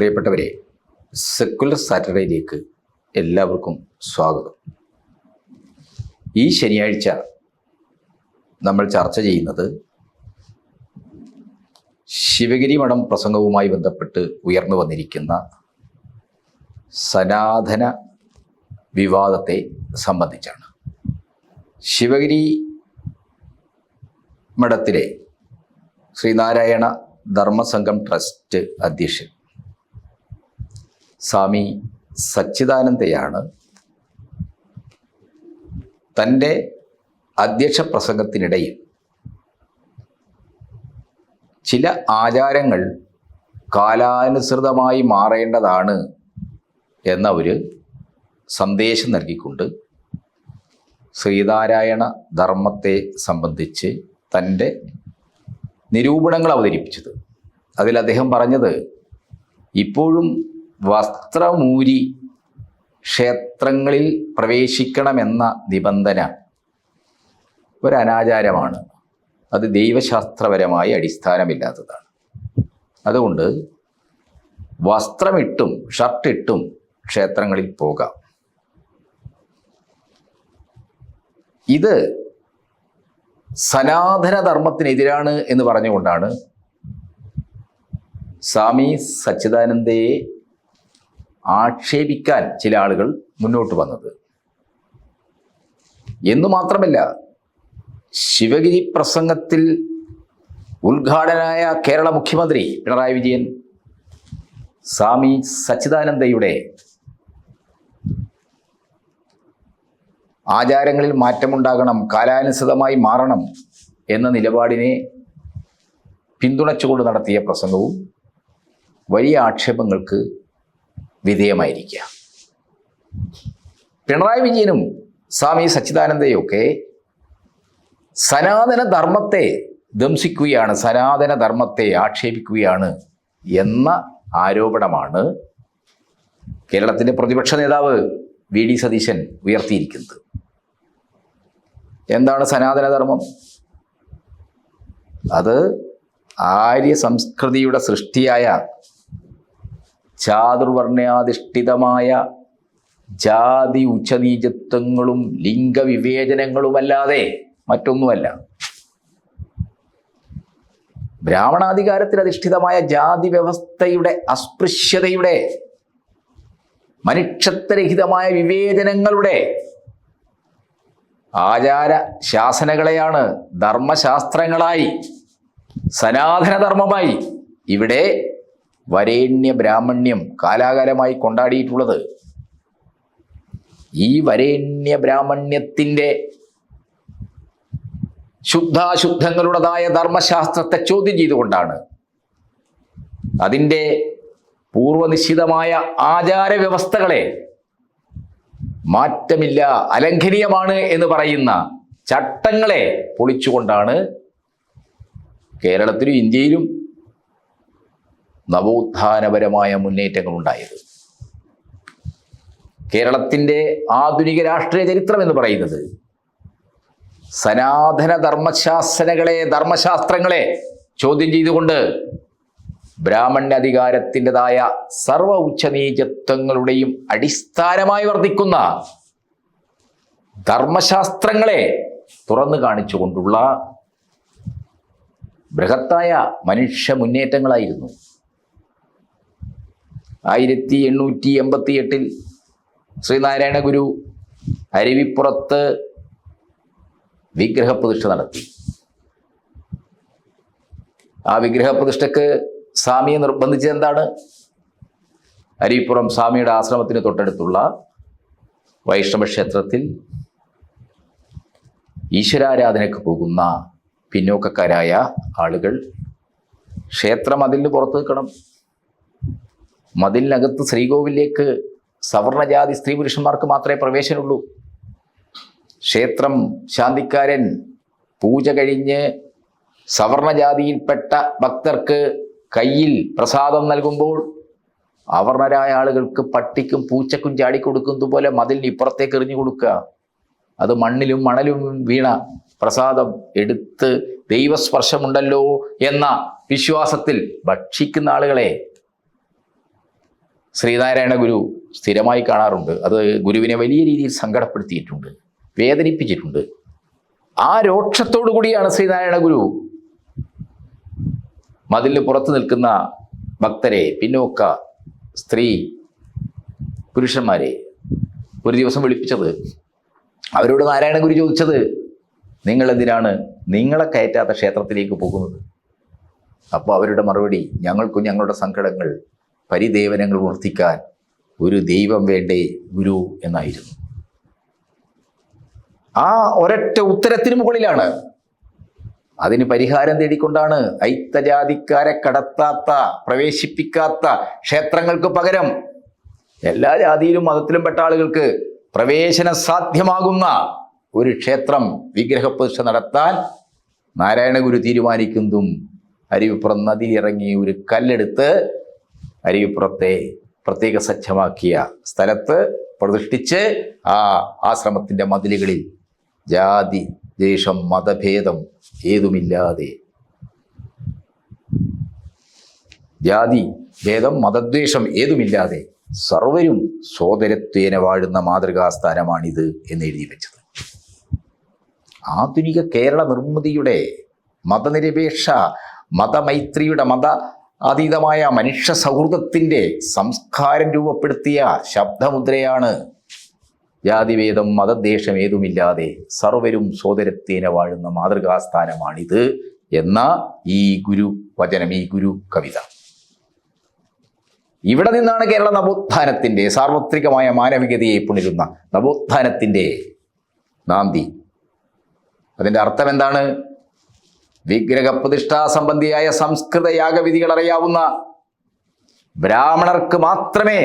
പ്രിയപ്പെട്ടവരെ സെക്കുലർ സാറ്റർഡേയിലേക്ക് എല്ലാവർക്കും സ്വാഗതം. ഈ ശനിയാഴ്ച നമ്മൾ ചർച്ച ചെയ്യുന്നത് ശിവഗിരി മഠം പ്രസംഗവുമായി ബന്ധപ്പെട്ട് ഉയർന്നു വന്നിരിക്കുന്ന സനാതന വിവാദത്തെ സംബന്ധിച്ചാണ്. ശിവഗിരി മഠത്തിലെ ശ്രീനാരായണ ധർമ്മസംഘം ട്രസ്റ്റ് അധ്യക്ഷൻ സ്വാമി സച്ചിദാനന്ദയാണ് തന്റെ അധ്യക്ഷ പ്രസംഗത്തിനിടയിൽ ചില ആചാരങ്ങൾ കാലാനുസൃതമായി മാറേണ്ടതാണ് എന്ന ഒരു സന്ദേശം നൽകിക്കൊണ്ട് ശ്രീനാരായണ ധർമ്മത്തെ സംബന്ധിച്ച് തന്റെ നിരൂപണങ്ങൾ അവതരിപ്പിച്ചത്. അതിൽ അദ്ദേഹം പറഞ്ഞത് ഇപ്പോഴും വസ്ത്രമൂരി ക്ഷേത്രങ്ങളിൽ പ്രവേശിക്കണമെന്ന നിബന്ധന ഒരനാചാരമാണ്. അത് ദൈവശാസ്ത്രപരമായി അടിസ്ഥാനമില്ലാത്തതാണ്. അതുകൊണ്ട് വസ്ത്രമിട്ടും ഷർട്ടിട്ടും ക്ഷേത്രങ്ങളിൽ പോകാം. ഇത് സനാതനധർമ്മത്തിനെതിരാണ് എന്ന് പറഞ്ഞുകൊണ്ടാണ് സ്വാമി സച്ചിദാനന്ദയെ ആക്ഷേപിക്കാൻ ചില ആളുകൾ മുന്നോട്ട് വന്നത്. എന്നു മാത്രമല്ല ശിവഗിരി പ്രസംഗത്തിൽ ഉദ്ഘാടനായ കേരള മുഖ്യമന്ത്രി പിണറായി വിജയൻ സ്വാമി സച്ചിദാനന്ദയുടെ ആചാരങ്ങളിൽ മാറ്റമുണ്ടാകണം കാലാനുസൃതമായി മാറണം എന്ന നിലപാടിനെ പിന്തുണച്ചുകൊണ്ട് നടത്തിയ പ്രസംഗവും വലിയ ആക്ഷേപങ്ങൾക്ക് വിധേയമായിരിക്കുക. പിണറായി വിജയനും സ്വാമി സച്ചിദാനന്ദയൊക്കെ സനാതന ധർമ്മത്തെ സനാതനധർമ്മത്തെ സനാതന ധർമ്മത്തെ ആക്ഷേപിക്കുകയാണ് എന്ന ആരോപണമാണ് കേരളത്തിന്റെ പ്രതിപക്ഷ നേതാവ് വി ഡി സതീശൻ ഉയർത്തിയിരിക്കുന്നത്. എന്താണ് സനാതനധർമ്മം? അത് ആര്യ സംസ്കൃതിയുടെ സൃഷ്ടിയായ ചാതുർവർണയാധിഷ്ഠിതമായ ജാതി ഉച്ചനീചത്വങ്ങളും ലിംഗവിവേചനങ്ങളുമല്ലാതെ മറ്റൊന്നുമല്ല. ബ്രാഹ്മണാധികാരത്തിൽ അധിഷ്ഠിതമായ ജാതി വ്യവസ്ഥയുടെ അസ്പൃശ്യതയുടെ മനുഷ്യത്വരഹിതമായ വിവേചനങ്ങളുടെ ആചാര ശാസനകളെയാണ് ധർമ്മശാസ്ത്രങ്ങളായി സനാതനധർമ്മമായി ഇവിടെ വരേണ്യ ബ്രാഹ്മണ്യം കാലാകാലമായി കൊണ്ടാടിയിട്ടുള്ളത്. ഈ വരേണ്യ ബ്രാഹ്മണ്യത്തിന്റെ ശുദ്ധാശുദ്ധങ്ങളുടേതായ ധർമ്മശാസ്ത്രത്തെ ചോദ്യം ചെയ്തുകൊണ്ടാണ് അതിന്റെ പൂർവനിശ്ചിതമായ ആചാര വ്യവസ്ഥകളെ മാറ്റമില്ല അലംഘനീയമാണ് എന്ന് പറയുന്ന ചട്ടങ്ങളെ പൊളിച്ചുകൊണ്ടാണ് കേരളത്തിലും ഇന്ത്യയിലും നവോത്ഥാനപരമായ മുന്നേറ്റങ്ങൾ ഉണ്ടായത് കേരളത്തിന്റെ ആധുനിക രാഷ്ട്രീയ ചരിത്രം എന്ന് പറയുന്നത് സനാതന ധർമ്മശാസനകളെ ധർമ്മശാസ്ത്രങ്ങളെ ചോദ്യം ചെയ്തുകൊണ്ട് ബ്രാഹ്മണ്യധികാരത്തിന്റെതായ സർവ ഉച്ചനീചത്വങ്ങളുടെയും അടിസ്ഥാനമായി വർദ്ധിക്കുന്ന ധർമ്മശാസ്ത്രങ്ങളെ തുറന്നു കാണിച്ചുകൊണ്ടുള്ള ബൃഹത്തായ മനുഷ്യ മുന്നേറ്റങ്ങളായിരുന്നു. ആയിരത്തി എണ്ണൂറ്റി എൺപത്തി എട്ടിൽ ശ്രീനാരായണ ഗുരു അരുവിപ്പുറത്ത് വിഗ്രഹപ്രതിഷ്ഠ നടത്തി. ആ വിഗ്രഹപ്രതിഷ്ഠക്ക് സ്വാമിയെ നിർബന്ധിച്ചത് എന്താണ് അരിപ്പുറം സ്വാമിയുടെ ആശ്രമത്തിന് തൊട്ടടുത്തുള്ള വൈഷ്ണവ ക്ഷേത്രത്തിൽ ഈശ്വരാരാധനയ്ക്ക് പോകുന്ന പിന്നോക്കക്കാരായ ആളുകൾ ക്ഷേത്രം അതിൽ പുറത്ത് നിൽക്കണം. മതിലിനകത്ത് ശ്രീകോവിലേക്ക് സവർണജാതി സ്ത്രീ പുരുഷന്മാർക്ക് മാത്രമേ പ്രവേശനമുള്ളൂ. ക്ഷേത്രം ശാന്തിക്കാരൻ പൂജ കഴിഞ്ഞ് സവർണജാതിയിൽപ്പെട്ട ഭക്തർക്ക് കയ്യിൽ പ്രസാദം നൽകുമ്പോൾ അവർണരായ ആളുകൾക്ക് പട്ടിക്കും പൂച്ചക്കും ചാടിക്കൊടുക്കുന്നത് പോലെ മതിലിന് ഇപ്പുറത്തേക്ക് എറിഞ്ഞു കൊടുക്കുക. അത് മണ്ണിലും മണലും വീണ പ്രസാദം എടുത്ത് ദൈവസ്പർശമുണ്ടല്ലോ എന്ന വിശ്വാസത്തിൽ ഭക്ഷിക്കുന്ന ആളുകളെ ശ്രീനാരായണ ഗുരു സ്ഥിരമായി കാണാറുണ്ട്. അത് ഗുരുവിനെ വലിയ രീതിയിൽ സങ്കടപ്പെടുത്തിയിട്ടുണ്ട് വേദനിപ്പിച്ചിട്ടുണ്ട്. ആ രോക്ഷത്തോടു കൂടിയാണ് ശ്രീനാരായണ ഗുരു മതിലിന് പുറത്ത് നിൽക്കുന്ന ഭക്തരെ പിന്നോക്ക സ്ത്രീ പുരുഷന്മാരെ ഒരു ദിവസം വിളിപ്പിച്ചത്. അവരോട് നാരായണ ഗുരു ചോദിച്ചത് നിങ്ങൾ എന്തിനാണ് നിങ്ങളെ കയറ്റാത്ത ക്ഷേത്രത്തിലേക്ക് പോകുന്നത്? അപ്പോൾ അവരുടെ മറുപടി ഞങ്ങൾക്കും ഞങ്ങളുടെ സങ്കടങ്ങൾ പരിദേവനങ്ങൾ ഉണർത്തിക്കാൻ ഒരു ദൈവം വേണ്ടേ ഗുരു എന്നായിരുന്നു. ആ ഒരൊറ്റ ഉത്തരത്തിന് മുകളിലാണ്. അതിന് പരിഹാരം തേടിക്കൊണ്ടാണ് ഐത്തജാതിക്കാരെ കടത്താത്ത പ്രവേശിപ്പിക്കാത്ത ക്ഷേത്രങ്ങൾക്ക് പകരം എല്ലാ ജാതിയിലും മതത്തിലും പെട്ട ആളുകൾക്ക് പ്രവേശന സാധ്യമാകുന്ന ഒരു ക്ഷേത്രം വിഗ്രഹപ്രതിഷ്ഠ നടത്താൻ നാരായണഗുരു തീരുമാനിക്കുന്നതും അരുവിപ്പുറം നദിയിറങ്ങി ഒരു കല്ലെടുത്ത് അരുവിപ്പുറത്തെ പ്രത്യേക സജ്ജമാക്കിയ സ്ഥലത്ത് പ്രതിഷ്ഠിച്ച് ആ ആശ്രമത്തിന്റെ മതിലുകളിൽ ജാതി ദേശം മതഭേദം ഏതുമില്ലാതെ. ജാതി ഭേദം മതദ്വേഷം ഏതുമില്ലാതെ സർവരും സോദരത്വേന വാഴുന്ന മാതൃകാസ്ഥാനമാണിത് എന്ന് എഴുതി വെച്ചത്. ആധുനിക കേരള നിർമ്മിതിയുടെ മതനിരപേക്ഷ മതമൈത്രിയുടെ മത അതീതമായ മനുഷ്യ സൗഹൃദത്തിന്റെ സംസ്കാരം രൂപപ്പെടുത്തിയ ശബ്ദമുദ്രയാണ് ജാതിവേദം മതദ്വേഷം ഏതുമില്ലാതെ സർവരും സോദരത്തേന വാഴുന്ന മാതൃകാസ്ഥാനമാണിത് എന്ന ഈ ഗുരു വചനം ഈ ഗുരു കവിത. ഇവിടെ നിന്നാണ് കേരള നവോത്ഥാനത്തിന്റെ സാർവത്രികമായ മാനവികതയെ പുണരുന്ന നവോത്ഥാനത്തിന്റെ നാന്തി അതിന്റെ അർത്ഥം എന്താണ് വിഗ്രഹപ്രതിഷ്ഠാ സംബന്ധിയായ സംസ്കൃത യാഗവിധികൾ അറിയാവുന്ന ബ്രാഹ്മണർക്ക് മാത്രമേ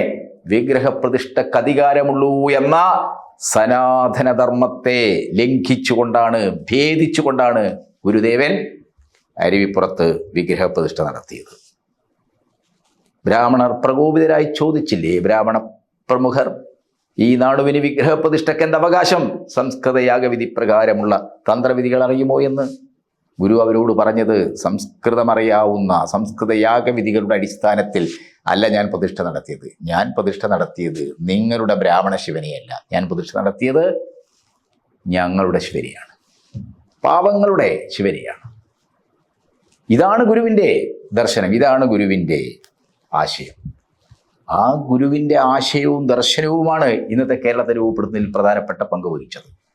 വിഗ്രഹപ്രതിഷ്ഠക്ക് അധികാരമുള്ളൂ എന്ന സനാതനധർമ്മത്തെ ലംഘിച്ചുകൊണ്ടാണ് ഭേദിച്ചുകൊണ്ടാണ് ഗുരുദേവൻ അരുവിപ്പുറത്ത് വിഗ്രഹപ്രതിഷ്ഠ നടത്തിയത്. ബ്രാഹ്മണർ പ്രകോപിതരായി ചോദിച്ചില്ലേ ബ്രാഹ്മണ പ്രമുഖർ ഈ നാടുവിന് വിഗ്രഹപ്രതിഷ്ഠയ്ക്ക് എന്ത് അവകാശം? സംസ്കൃത യാഗവിധി പ്രകാരമുള്ള തന്ത്രവിധികൾ അറിയുമോ എന്ന്? ഗുരു അവരോട് പറഞ്ഞത് സംസ്കൃതമറിയാവുന്ന സംസ്കൃത യാഗവിധികളുടെ അടിസ്ഥാനത്തിൽ അല്ല ഞാൻ പ്രതിഷ്ഠ നടത്തിയത്. ഞാൻ പ്രതിഷ്ഠ നടത്തിയത് നിങ്ങളുടെ ബ്രാഹ്മണ ശിവനെയല്ല. ഞാൻ പ്രതിഷ്ഠ നടത്തിയത് ഞങ്ങളുടെ ശിവനെയാണ്. പാവങ്ങളുടെ ശിവനെയാണ്. ഇതാണ് ഗുരുവിന്റെ ദർശനം. ഇതാണ് ഗുരുവിന്റെ ആശയം. ആ ഗുരുവിന്റെ ആശയവും ദർശനവുമാണ് ഇന്നത്തെ കേരളത്തെ രൂപപ്പെടുത്തുന്നതിൽ പ്രധാനപ്പെട്ട പങ്ക് വഹിച്ചത്.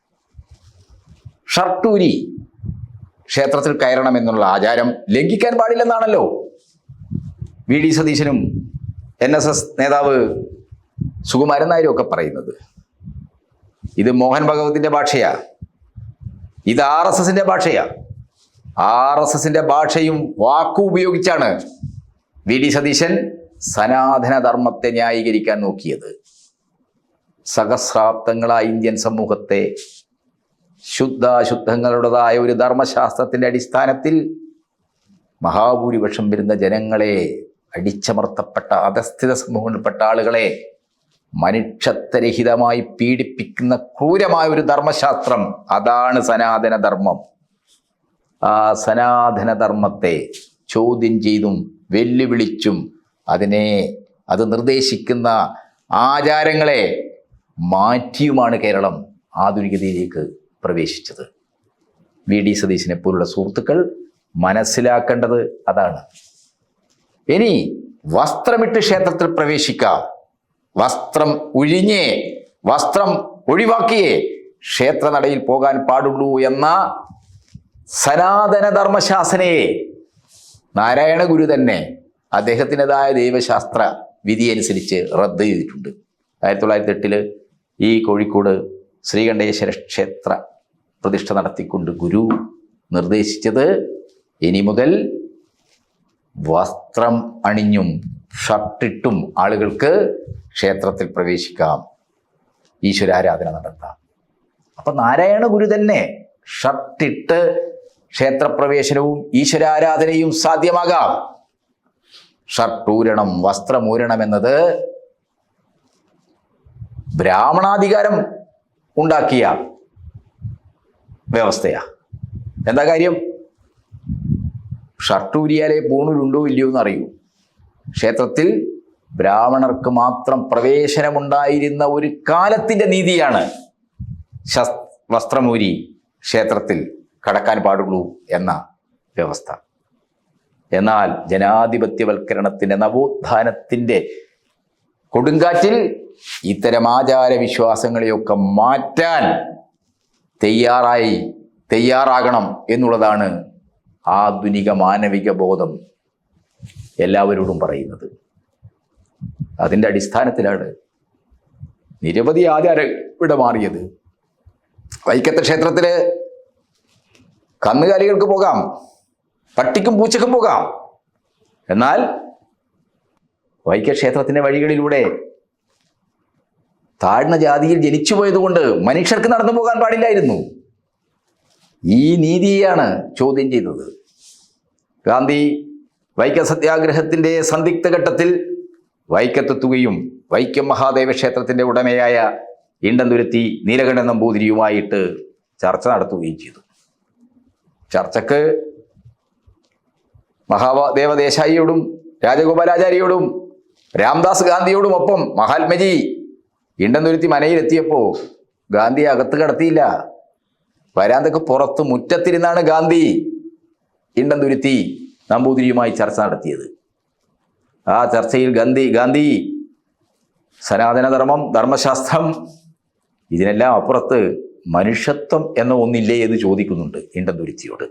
ഷർട്ടൂരി ക്ഷേത്രത്തിൽ കയറണം എന്നുള്ള ആചാരം ലംഘിക്കാൻ പാടില്ലെന്നാണല്ലോ. വി. ഡി. സതീശനും എൻ എസ് എസ് നേതാവ് സുകുമാരൻ നായരും ഒക്കെ പറയുന്നത്. ഇത് മോഹൻ ഭഗവതിന്റെ ഭാഷയാ. ഇത് ആർ എസ് എസിന്റെ ഭാഷയാ. ആർ എസ് എസിന്റെ ഭാഷയും വാക്കും ഉപയോഗിച്ചാണ് വി. ഡി. സതീശൻ സനാതനധർമ്മത്തെ ന്യായീകരിക്കാൻ നോക്കിയത്. സഹസ്രാബ്ദങ്ങളായ ഇന്ത്യൻ സമൂഹത്തെ ശുദ്ധാശുദ്ധങ്ങളുടേതായ ഒരു ധർമ്മശാസ്ത്രത്തിന്റെ അടിസ്ഥാനത്തിൽ മഹാഭൂരിപക്ഷം വരുന്ന ജനങ്ങളെ അടിച്ചമർത്തപ്പെട്ട അധസ്ഥിത സമൂഹങ്ങളിൽപ്പെട്ട ആളുകളെ മനുഷ്യത്വരഹിതമായി പീഡിപ്പിക്കുന്ന ക്രൂരമായ ഒരു ധർമ്മശാസ്ത്രം അതാണ് സനാതന ധർമ്മം ആ സനാതന ധർമ്മത്തെ ചോദ്യം ചെയ്തും വെല്ലുവിളിച്ചും അതിനെ അത് നിർദ്ദേശിക്കുന്ന ആചാരങ്ങളെ മാറ്റിയുമാണ് കേരളം ആധുനികതയിലേക്ക് പ്രവേശിച്ചത്. വി ഡി സതീശിനെ പോലുള്ള സുഹൃത്തുക്കൾ മനസ്സിലാക്കേണ്ടത് അതാണ്. ഇനി വസ്ത്രമിട്ട് ക്ഷേത്രത്തിൽ പ്രവേശിക്കാം. വസ്ത്രം ഒഴിഞ്ഞേ വസ്ത്രം ഒഴിവാക്കിയേ ക്ഷേത്രനടയിൽ പോകാൻ പാടുള്ളൂ എന്ന സനാതന ധർമ്മശാസനയെ നാരായണ ഗുരു തന്നെ അദ്ദേഹത്തിന്റെതായ ദൈവശാസ്ത്ര വിധി അനുസരിച്ച് റദ്ദ് ചെയ്തിട്ടുണ്ട്. ആയിരത്തി തൊള്ളായിരത്തി എട്ടിൽ ഈ കോഴിക്കോട് ശ്രീകണ്ഠേശ്വര ക്ഷേത്ര പ്രതിഷ്ഠ നടത്തിക്കൊണ്ട് ഗുരു നിർദ്ദേശിച്ചത് ഇനി മുതൽ വസ്ത്രം അണിഞ്ഞും ഷർട്ടിട്ടും ആളുകൾക്ക് ക്ഷേത്രത്തിൽ പ്രവേശിക്കാം. ഈശ്വരാരാധന നടത്താം. അപ്പൊ നാരായണ ഗുരു തന്നെ ഷർട്ടിട്ട് ക്ഷേത്രപ്രവേശനവും ഈശ്വരാരാധനയും സാധ്യമാകാം. ഷർട്ടൂരണം വസ്ത്രമൂരണം എന്നത് ബ്രാഹ്മണാധികാരം ഉണ്ടാക്കിയ വ്യവസ്ഥയാ. എന്താ കാര്യം? ഷർട്ട് ഊരിയാലേ പൂണൂരുണ്ടോ ഇല്ലയോ എന്ന് അറിയൂ ക്ഷേത്രത്തിൽ ബ്രാഹ്മണർക്ക് മാത്രം പ്രവേശനമുണ്ടായിരുന്ന ഒരു കാലത്തിന്റെ നീതിയാണ് വസ്ത്രമൂരി ക്ഷേത്രത്തിൽ കടക്കാൻ പാടുള്ളൂ എന്ന വ്യവസ്ഥ. എന്നാൽ ജനാധിപത്യവൽക്കരണത്തിന്റെ നവോത്ഥാനത്തിന്റെ കൊടുങ്കാറ്റിൽ ഇത്തരം ആചാര വിശ്വാസങ്ങളെയൊക്കെ മാറ്റാൻ തയ്യാറായി തയ്യാറാകണം എന്നുള്ളതാണ് ആധുനിക മാനവിക ബോധം എല്ലാവരോടും പറയുന്നത്. അതിന്റെ അടിസ്ഥാനത്തിലാണ് നിരവധി ആചാര ഇവിടെ മാറിയത്. വൈക്കത്തെ ക്ഷേത്രത്തിൽ കന്നുകാലികൾക്ക് പോകാം പട്ടിക്കും പൂച്ചക്കും പോകാം. എന്നാൽ വൈക്കക്ഷേത്രത്തിന്റെ വഴികളിലൂടെ താഴ്ന്ന ജാതിയിൽ ജനിച്ചു പോയതുകൊണ്ട് മനുഷ്യർക്ക് നടന്നു പോകാൻ പാടില്ലായിരുന്നു. ഈ നീതിയെയാണ് ചോദ്യം ചെയ്തത്. ഗാന്ധി വൈക്കം സത്യാഗ്രഹത്തിന്റെ സന്ദിഗ്ധ ഘട്ടത്തിൽ വൈക്കത്തെത്തുകയും വൈക്കം മഹാദേവ ക്ഷേത്രത്തിന്റെ ഉടമയായ ഇണ്ടന്തുരുത്തി നീലകണ്ഠൻ നമ്പൂതിരിയുമായിട്ട് ചർച്ച നടത്തുകയും ചെയ്തു. ചർച്ചക്ക് മഹാദേവദേശായിയോടും രാജഗോപാലാചാര്യയോടും രാംദാസ് ഗാന്ധിയോടും ഒപ്പം മഹാത്മജി ഇണ്ടന്തുരുത്തി മനയിലെത്തിയപ്പോൾ ഗാന്ധി അകത്ത് കടത്തിയില്ല. വരാന്തൊക്കെ പുറത്ത് മുറ്റത്തിരുന്നാണ് ഗാന്ധി. ഇണ്ടന്തുരുത്തി നമ്പൂതിരിയുമായി ചർച്ച നടത്തിയത്. ആ ചർച്ചയിൽ ഗാന്ധി ഗാന്ധി സനാതനധർമ്മം ധർമ്മശാസ്ത്രം ഇതിനെല്ലാം അപ്പുറത്ത് മനുഷ്യത്വം എന്ന ഒന്നില്ലേ എന്ന് ചോദിക്കുന്നുണ്ട് ഇണ്ടന്തുരുത്തിയോട്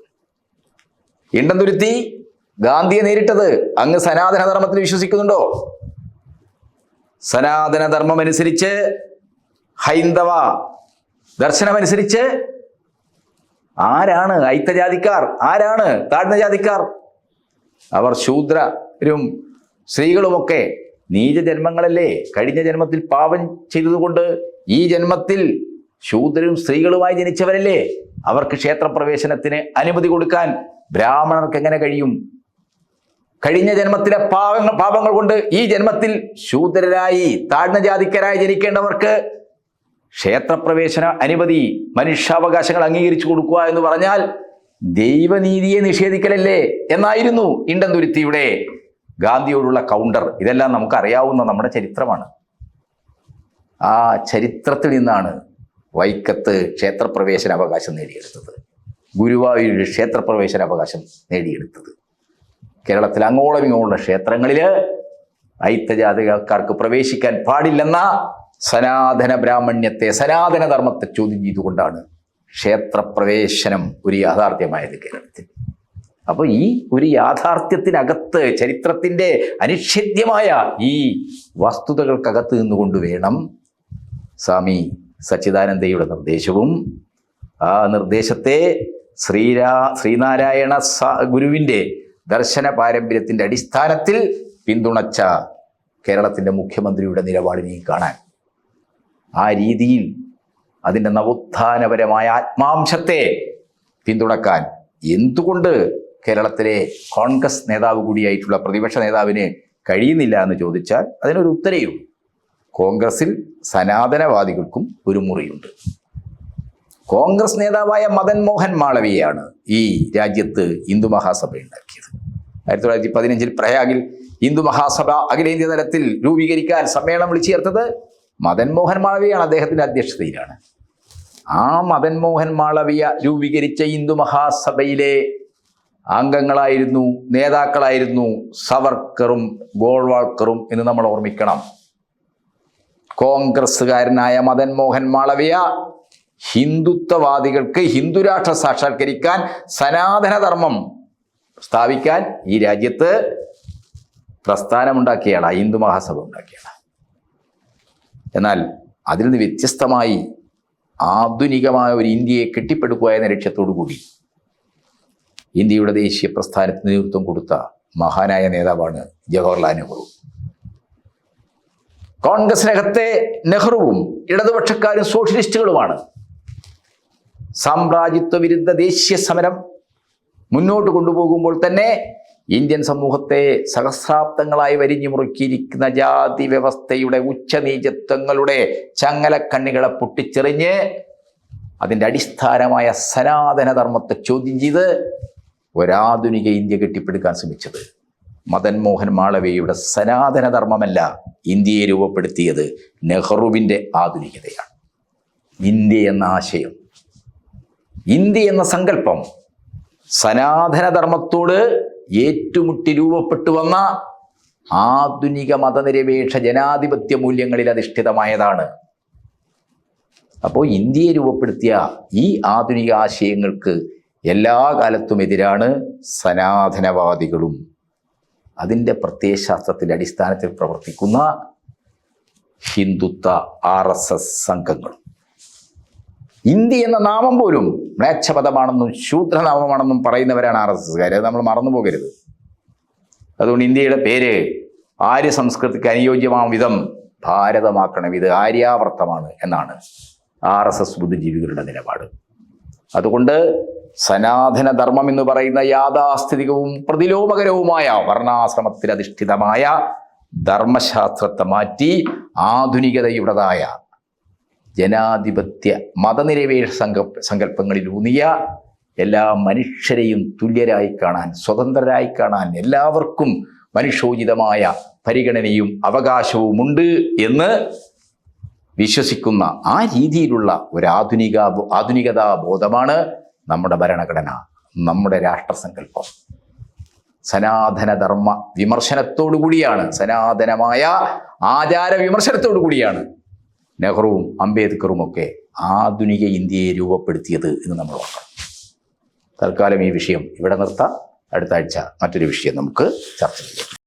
ഇണ്ടന്തുരുത്തി ഗാന്ധിയെ നേരിട്ടത് അങ്ങ് സനാതനധർമ്മത്തിൽ വിശ്വസിക്കുന്നുണ്ടോ? സനാതന ധർമ്മമനുസരിച്ച് ഹൈന്ദവ ദർശനമനുസരിച്ച് ആരാണ് ഐത്തജാതിക്കാർ ആരാണ് താഴ്ന്ന ജാതിക്കാർ അവർ ശൂദ്രരും സ്ത്രീകളുമൊക്കെ നീചജന്മങ്ങളല്ലേ? കഴിഞ്ഞ ജന്മത്തിൽ പാപം ചെയ്തതുകൊണ്ട് ഈ ജന്മത്തിൽ ശൂദ്രരും സ്ത്രീകളുമായി ജനിച്ചവരല്ലേ? അവർക്ക് ക്ഷേത്രപ്രവേശനത്തിന് അനുമതി കൊടുക്കാൻ ബ്രാഹ്മണർക്ക് എങ്ങനെ കഴിയും? കഴിഞ്ഞ ജന്മത്തിലെ പാപങ്ങൾ പാപങ്ങൾ കൊണ്ട് ഈ ജന്മത്തിൽ ശൂദ്രരായി താഴ്ന്ന ജാതിക്കരായി ജനിക്കേണ്ടവർക്ക് ക്ഷേത്രപ്രവേശന അനുമതി മനുഷ്യാവകാശങ്ങൾ അംഗീകരിച്ചു കൊടുക്കുക എന്ന് പറഞ്ഞാൽ ദൈവനീതിയെ നിഷേധിക്കലല്ലേ എന്നായിരുന്നു ഇണ്ടന്തുരുത്തിയുടെ ഗാന്ധിയോടുള്ള കൗണ്ടർ ഇതെല്ലാം നമുക്ക് അറിയാവുന്ന നമ്മുടെ ചരിത്രമാണ്. ആ ചരിത്രത്തിൽ നിന്നാണ് വൈക്കത്ത് ക്ഷേത്രപ്രവേശന അവകാശം നേടിയെടുത്തത്. ഗുരുവായൂരിൽ ക്ഷേത്രപ്രവേശന അവകാശം നേടിയെടുത്തത്. കേരളത്തിൽ അങ്ങോളം ഇങ്ങോളം ക്ഷേത്രങ്ങളിൽ ഐത്തജാതികക്കാർക്ക് പ്രവേശിക്കാൻ പാടില്ലെന്ന സനാതന ബ്രാഹ്മണ്യത്തെ സനാതന ധർമ്മത്തെ ചോദ്യം ചെയ്തുകൊണ്ടാണ് ക്ഷേത്രപ്രവേശനം ഒരു യാഥാർത്ഥ്യമായത് കേരളത്തിൽ. അപ്പോൾ ഈ ഒരു യാഥാർത്ഥ്യത്തിനകത്ത് ചരിത്രത്തിന്റെ അനിഷേധ്യമായ ഈ വസ്തുതകൾക്കകത്ത് നിന്നുകൊണ്ട് വേണം സ്വാമി സച്ചിദാനന്ദയുടെ നിർദ്ദേശവും. ആ നിർദ്ദേശത്തെ ശ്രീരാ ശ്രീനാരായണ സ ഗുരുവിന്റെ ദർശന പാരമ്പര്യത്തിന്റെ അടിസ്ഥാനത്തിൽ പിന്തുണച്ച കേരളത്തിന്റെ മുഖ്യമന്ത്രിയുടെ നിലപാടിനെയും കാണാൻ. ആ രീതിയിൽ അതിന്റെ നവോത്ഥാനപരമായ ആത്മാംശത്തെ പിന്തുണക്കാൻ എന്തുകൊണ്ട് കേരളത്തിലെ കോൺഗ്രസ് നേതാവ് കൂടിയായിട്ടുള്ള പ്രതിപക്ഷ നേതാവിന് കഴിയുന്നില്ല എന്ന് ചോദിച്ചാൽ അതിനൊരു ഉത്തരയുള്ളൂ. കോൺഗ്രസിൽ സനാതനവാദികൾക്കും ഒരു മുറിയുണ്ട്. കോൺഗ്രസ് നേതാവായ മദൻ മോഹൻ മാളവിയാണ് ഈ രാജ്യത്ത് ഹിന്ദു മഹാസഭ ഉണ്ടാക്കിയത്. ആയിരത്തി തൊള്ളായിരത്തി പതിനഞ്ചിൽ പ്രയാഗിൽ ഹിന്ദു മഹാസഭ അഖിലേന്ത്യാ തലത്തിൽ രൂപീകരിക്കാൻ സമ്മേളനം വിളിച്ചു ചേർത്തത് മദൻ മോഹൻ മാളവിയാണ് അദ്ദേഹത്തിന്റെ അധ്യക്ഷതയിലാണ്. ആ മദൻ മോഹൻ മാളവിയ രൂപീകരിച്ച ഹിന്ദു മഹാസഭയിലെ അംഗങ്ങളായിരുന്നു നേതാക്കളായിരുന്നു സവർക്കറും ഗോൾവാൾക്കറും എന്ന് നമ്മൾ ഓർമ്മിക്കണം. കോൺഗ്രസ്സുകാരനായ മദൻ മോഹൻ മാളവിയ ഹിന്ദുത്വവാദികൾക്ക് ഹിന്ദുരാഷ്ട്ര സാക്ഷാത്കരിക്കാൻ സനാതനധർമ്മം സ്ഥാപിക്കാൻ ഈ രാജ്യത്ത് പ്രസ്ഥാനമുണ്ടാക്കിയാണ് ഹിന്ദു മഹാസഭ ഉണ്ടാക്കിയാണ്. എന്നാൽ അതിൽ നിന്ന് വ്യത്യസ്തമായി ആധുനികമായ ഒരു ഇന്ത്യയെ കെട്ടിപ്പടുക്കുക എന്ന ലക്ഷ്യത്തോടു കൂടി ഇന്ത്യയുടെ ദേശീയ പ്രസ്ഥാനത്തിന് നേതൃത്വം കൊടുത്ത മഹാനായ നേതാവാണ് ജവഹർലാൽ നെഹ്റു. കോൺഗ്രസിനകത്തെ നെഹ്റുവും ഇടതുപക്ഷക്കാരും സോഷ്യലിസ്റ്റുകളുമാണ്. സാമ്രാജ്യത്വ വിരുദ്ധ ദേശീയ സമരം മുന്നോട്ട് കൊണ്ടുപോകുമ്പോൾ തന്നെ ഇന്ത്യൻ സമൂഹത്തെ സഹസ്രാബ്ദങ്ങളായി വരിഞ്ഞു മുറുക്കിയിരിക്കുന്ന ജാതി വ്യവസ്ഥയുടെ ഉച്ചനീചത്വങ്ങളുടെ ചങ്ങലക്കണ്ണികളെ പൊട്ടിച്ചെറിഞ്ഞ് അതിന്റെ അടിസ്ഥാനമായ സനാതന ധർമ്മത്തെ ചോദ്യം ചെയ്ത് ഒരാധുനിക ഇന്ത്യ കെട്ടിപ്പടുക്കാൻ ശ്രമിച്ചത്. മദൻ മോഹൻ മാളവ്യയുടെ സനാതനധർമ്മമല്ല ഇന്ത്യയെ രൂപപ്പെടുത്തിയത് നെഹ്റുവിന്റെ ആധുനികതയാണ്. ഇന്ത്യ എന്ന ആശയം ഇന്ത്യ എന്ന സങ്കല്പം സനാതനധർമ്മത്തോട് ഏറ്റുമുട്ടി രൂപപ്പെട്ടു വന്ന ആധുനിക മതനിരപേക്ഷ ജനാധിപത്യ മൂല്യങ്ങളിൽ അധിഷ്ഠിതമായതാണ്. അപ്പോൾ ഇന്ത്യയെ രൂപപ്പെടുത്തിയ ഈ ആധുനിക ആശയങ്ങൾക്ക് എല്ലാ കാലത്തും എതിരാണ് സനാതനവാദികളും. അതിന്റെ പ്രത്യയശാസ്ത്രത്തിന്റെ അടിസ്ഥാനത്തിൽ പ്രവർത്തിക്കുന്ന ഹിന്ദുത്വ ആർ എസ് എസ് സംഘങ്ങളും. ഇന്ത്യ എന്ന നാമം പോലും മ്ലേച്ഛപദമാണെന്നും ശൂദ്രനാമമാണെന്നും പറയുന്നവരാണ് ആർ എസ് എസ്കാർ അത് നമ്മൾ മറന്നു പോകരുത്. അതുകൊണ്ട് ഇന്ത്യയുടെ പേര് ആര്യ സംസ്കൃതിക്ക് അനുയോജ്യമാം വിധം ഭാരതമാക്കണം. ഇത് ആര്യാവർത്തമാണ് എന്നാണ് ആർ എസ് എസ് ബുദ്ധിജീവികളുടെ നിലപാട്. അതുകൊണ്ട് സനാതനധർമ്മം എന്ന് പറയുന്ന യാഥാസ്ഥിതികവും പ്രതിലോമകരവുമായ വർണാശ്രമത്തിലധിഷ്ഠിതമായ ധർമ്മശാസ്ത്രത്തെ മാറ്റി ആധുനികതയുടേതായ ജനാധിപത്യ മതനിരപേക്ഷ സങ്ക സങ്കല്പങ്ങളിലൂന്നിയ എല്ലാ മനുഷ്യരെയും തുല്യരായി കാണാൻ സ്വതന്ത്രരായി കാണാൻ എല്ലാവർക്കും മനുഷ്യോചിതമായ പരിഗണനയും അവകാശവുമുണ്ട് എന്ന് വിശ്വസിക്കുന്ന ആ രീതിയിലുള്ള ഒരു ആധുനിക ആധുനികതാ ബോധമാണ് നമ്മുടെ ഭരണഘടന നമ്മുടെ രാഷ്ട്രസങ്കല്പം. സനാതനധർമ്മ വിമർശനത്തോടു കൂടിയാണ് സനാതനമായ ആചാര വിമർശനത്തോടു കൂടിയാണ് നെഹ്റുവും അംബേദ്കറും ഒക്കെ ആധുനിക ഇന്ത്യയെ രൂപപ്പെടുത്തിയത് എന്ന് നമ്മൾ ഓർക്കണം. തൽക്കാലം ഈ വിഷയം ഇവിടെ നിർത്താം. അടുത്ത ആഴ്ച മറ്റൊരു വിഷയം നമുക്ക് ചർച്ച ചെയ്യാം.